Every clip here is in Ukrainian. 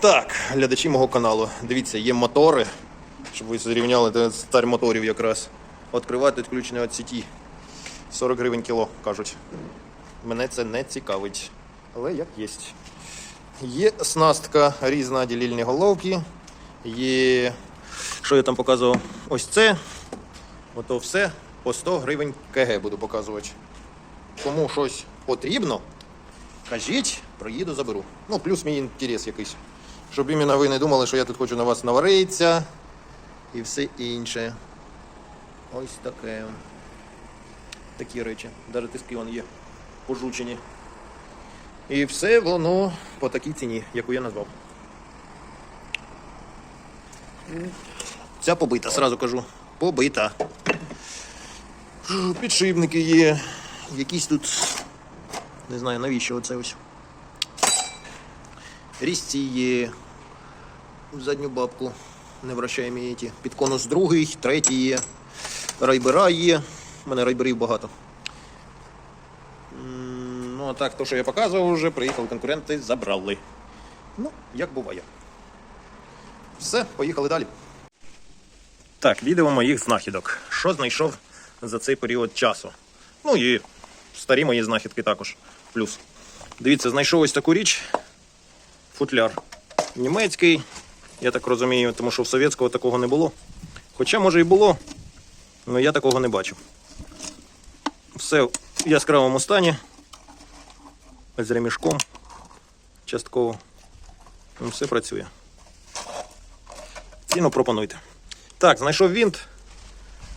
Так, глядачі мого каналу. Дивіться, є мотори, щоб ви зрівняли це стар моторів якраз. Відкривати відключення від сіті. 40 гривень кіло, кажуть. Мене це не цікавить. Але як є. Є снастка різна ділільні головки. Є. Що я там показував? Ось це. Ото все по 100 гривень КГ буду показувати. Кому щось потрібно, кажіть, проїду, заберу. Ну, плюс мій інтерес якийсь. Щоб іменно ви не думали, що я тут хочу на вас наваритися і все інше. Ось таке. Такі речі. Навіть тиски вон є пожучені. І все воно по такій ціні, яку я назвав. Ця побита, сразу кажу. Побита. Підшипники є. Якісь тут. Не знаю навіщо оце ось. Різці є. Задню бабку. Не вращаємо її. Під конус другий, третій є. Райбера є. У мене райберів багато. Ну, а так, то, що я показував вже, приїхали конкуренти, забрали. Ну, як буває. Все, поїхали далі. Так, відео моїх знахідок. Що знайшов за цей період часу? Ну і старі мої знахідки також. Плюс. Дивіться, знайшов ось таку річ. Футляр. Німецький, я так розумію, тому що в совєтського такого не було. Хоча, може, і було, але я такого не бачив. Все в яскравому стані. З ремішком. Частково. Ну, Все працює. Ціну пропонуйте. Так, знайшов вінт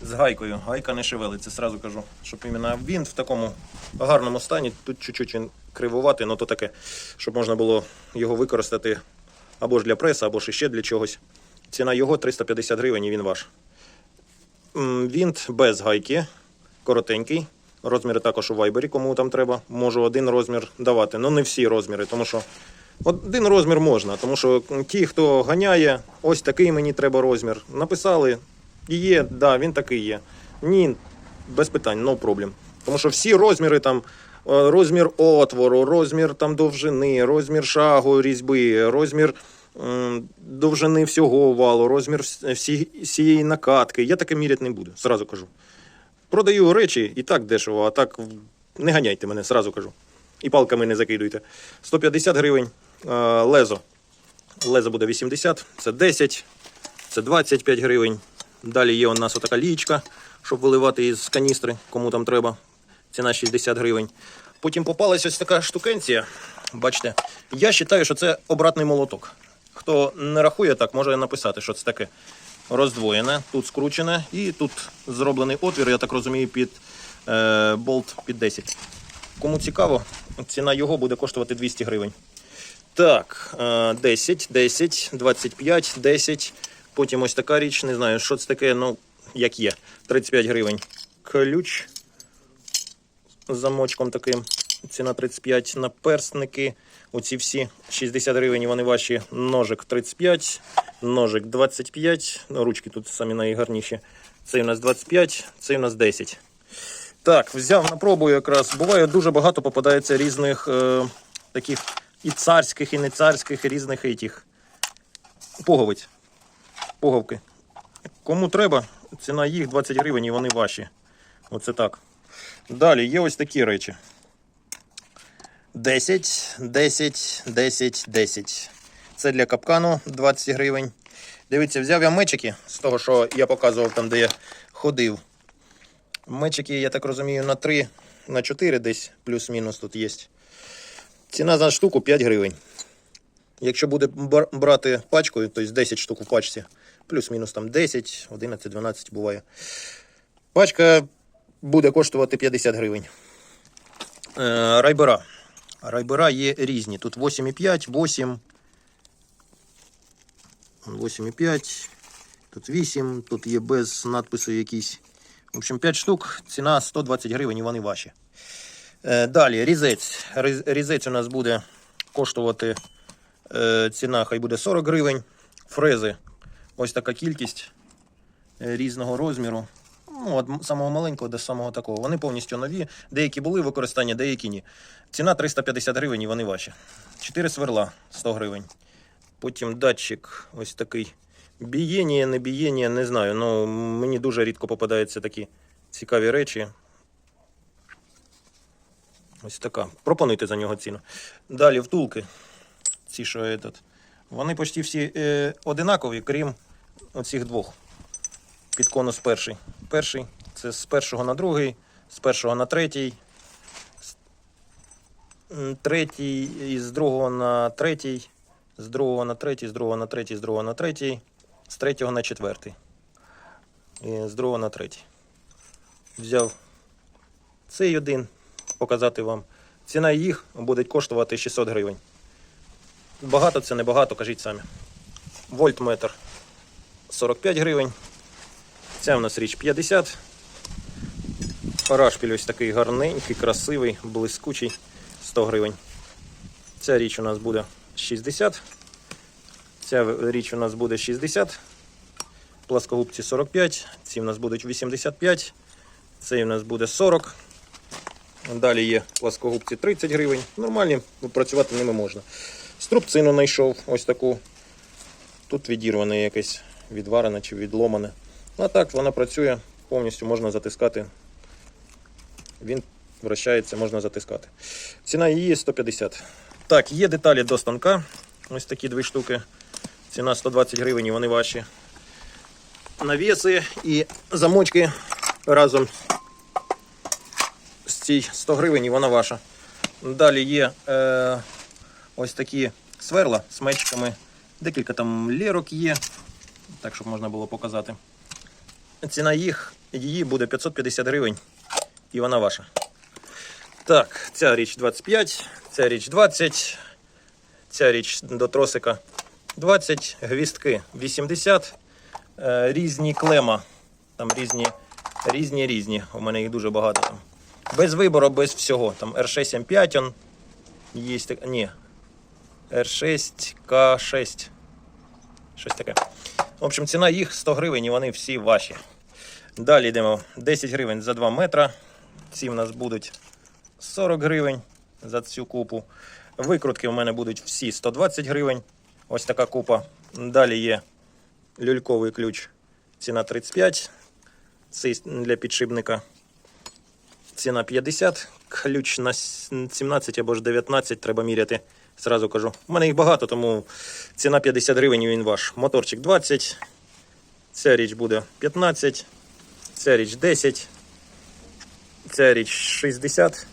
з гайкою. Гайка не шевелиться, сразу кажу. Щоб іменно вінт в такому гарному стані. Тут чуть-чуть він кривуватий, але то таке, щоб можна було його використати або ж для преса, або ж ще для чогось. Ціна його 350 гривень і він ваш. Вінт без гайки, коротенький. Розміри також у вайбері, кому там треба. Можу один розмір давати. Ну не всі розміри, тому що один розмір можна, тому що ті, хто ганяє, ось такий мені треба розмір. Написали, є, да, він такий є. Ні, без питань, no problem. Тому що всі розміри там. е, Розмір отвору, розмір там довжини, розмір шагу різьби, розмір м, довжини всього валу, розмір всі, всієї накатки. Я таке міряти не буду, зразу кажу. Продаю речі і так дешево, а так не ганяйте мене, зразу кажу. І палками не закидуйте. 150 гривень е, лезо. Лезо буде 80, це 10, це 25 гривень. Далі є у нас отака лічка, щоб виливати із каністри, кому там треба. Ціна 60 гривень. Потім попалась ось така штукенція. Бачите, я вважаю, що це обратний молоток. Хто не рахує так, може написати, що це таке роздвоєне, тут скручене, і тут зроблений отвір, я так розумію, під е, болт під 10. Кому цікаво, ціна його буде коштувати 200 гривень. Так, е, 10, 10, 25, 10. Потім ось така річ, не знаю, що це таке, ну, як є. 35 гривень. Ключ з замочком таким. Ціна 35 наперстники. Оці всі 60 гривень, вони ваші. Ножик 35, ножик 25. Ну, ручки тут самі найгарніші. Цей у нас 25, цей у нас 10. Так, взяв на пробу якраз. Буває дуже багато попадається різних е, таких і царських, і не царських, і різних этих пуговиць. Пуговки. Кому треба, ціна їх 20 гривень і вони ваші. Оце так. Далі є ось такі речі. 10, 10, 10, 10. Це для капкану 20 гривень. Дивіться, взяв я мечики з того, що я показував там, де я ходив. Мечики, я так розумію, на 3, на 4 десь плюс-мінус тут є. Ціна за штуку 5 гривень. Якщо буде брати пачкою, тобто 10 штук у пачці, плюс-мінус там 10, 11, 12 буває. Пачка буде коштувати 50 гривень. Е, райбера. Райбера є різні. Тут 8,5, 8. 8,5. Тут 8, тут є без надпису якийсь. В общем, 5 штук, ціна 120 гривень і вони ваші. Е, далі, різець. Різець у нас буде коштувати е, ціна, хай буде 40 гривень. Фрези. Ось така кількість різного розміру. Ну, від самого маленького до самого такого. Вони повністю нові. Деякі були в використанні, деякі ні. Ціна 350 гривень і вони ваші. 4 сверла 100 гривень. Потім датчик ось такий. Бієння, не бієння, не знаю. Ну, мені дуже рідко попадаються такі цікаві речі. Ось така. Пропонуйте за нього ціну. Далі втулки. Ці, що этот. Вони почти всі е, одинакові, крім оцих двох. Під конус перший. Перший це з першого на другий, з першого на третій. з- Третій з другого на третій, з другого на третій, з другого на третій, з другого на третій, з третього на четвертий. І з другого на третій. Взяв цей один, показати вам. Ціна їх буде коштувати 600 гривень. Багато це не багато, кажіть самі. Вольтметр 45 гривень. Ця в нас річ 50. Рашпіль ось такий гарненький, красивий, блискучий 100 гривень. Ця річ у нас буде 60. Ця річ у нас буде 60. Пласкогубці 45. Ці в нас будуть 85. Цей у нас буде 40. Далі є пласкогубці 30 гривень. Нормальні, ну, працювати ними можна. Струбцину знайшов ось таку. Тут відірване якесь відварене чи відломане. А так вона працює, повністю можна затискати. Він вращається, можна затискати. Ціна її 150. Так, є деталі до станка. Ось такі дві штуки. Ціна 120 гривень, вони ваші. Навіси і замочки разом з цій 100 гривень, вона ваша. Далі є е, ось такі сверла з мечками. Декілька там лірок є, так щоб можна було показати. Ціна їх, її буде 550 гривень, і вона ваша. Так, ця річ 25, ця річ 20, ця річ до тросика 20, гвістки 80, е, різні клема, там різні, різні, різні. У мене їх дуже багато там. Без вибору, без всього. Там R6 M5, он є. Ні. R6 K6. Щось таке. В общем, ціна їх 100 гривень і вони всі ваші. Далі йдемо 10 гривень за 2 метра. Ці в нас будуть 40 гривень за цю купу. Викрутки в мене будуть всі 120 гривень. Ось така купа. Далі є люльковий ключ. Ціна 35. Цей для підшипника. Ціна 50. Ключ на 17 або ж 19 треба міряти. Зразу кажу. У мене їх багато, тому ціна 50 гривень він ваш. Моторчик 20. Ця річ буде 15. Ця річ 10. Ця річ 60.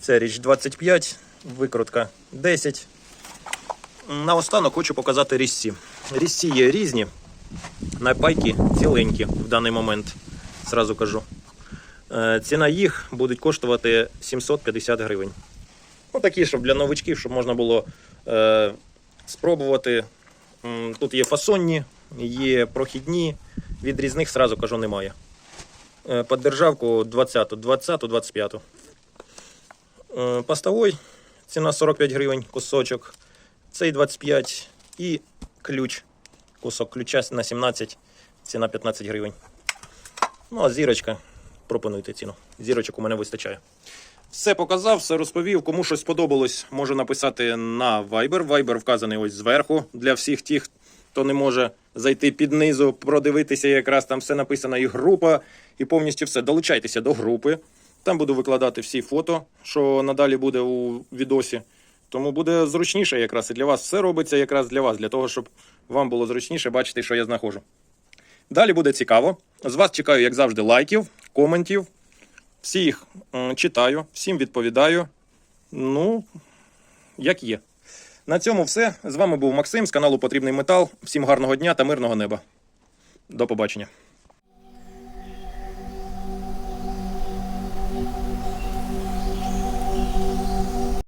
Ця річ 25. Викрутка 10. Наостанок хочу показати різці. Різці є різні. На пайки ціленькі в даний момент. Зразу кажу. Е, Ціна їх буде коштувати 750 гривень. Ну, такі, щоб для новичків, щоб можна було е, спробувати. Тут є фасонні, є прохідні. Від різних, зразу кажу, немає. Е, Під державку 20, 20, 25. Е, Постовой ціна 45 гривень кусочок. Цей 25 і ключ. Кусок ключа на 17, ціна 15 гривень. Ну, а зірочка, пропонуйте ціну. Зірочок у мене вистачає. Все показав, все розповів. Кому щось сподобалось, може написати на Viber. Viber вказаний ось зверху для всіх тих, хто не може зайти під низу, продивитися, якраз там все написано, і група, і повністю все. Долучайтеся до групи. Там буду викладати всі фото, що надалі буде у відосі. Тому буде зручніше якраз і для вас. Все робиться якраз для вас, для того, щоб вам було зручніше бачити, що я знаходжу. Далі буде цікаво. З вас чекаю, як завжди, лайків, коментів. Всіх м, читаю, всім відповідаю. Ну, як є. На цьому все. З вами був Максим з каналу Потрібний Метал. Всім гарного дня та мирного неба. До побачення.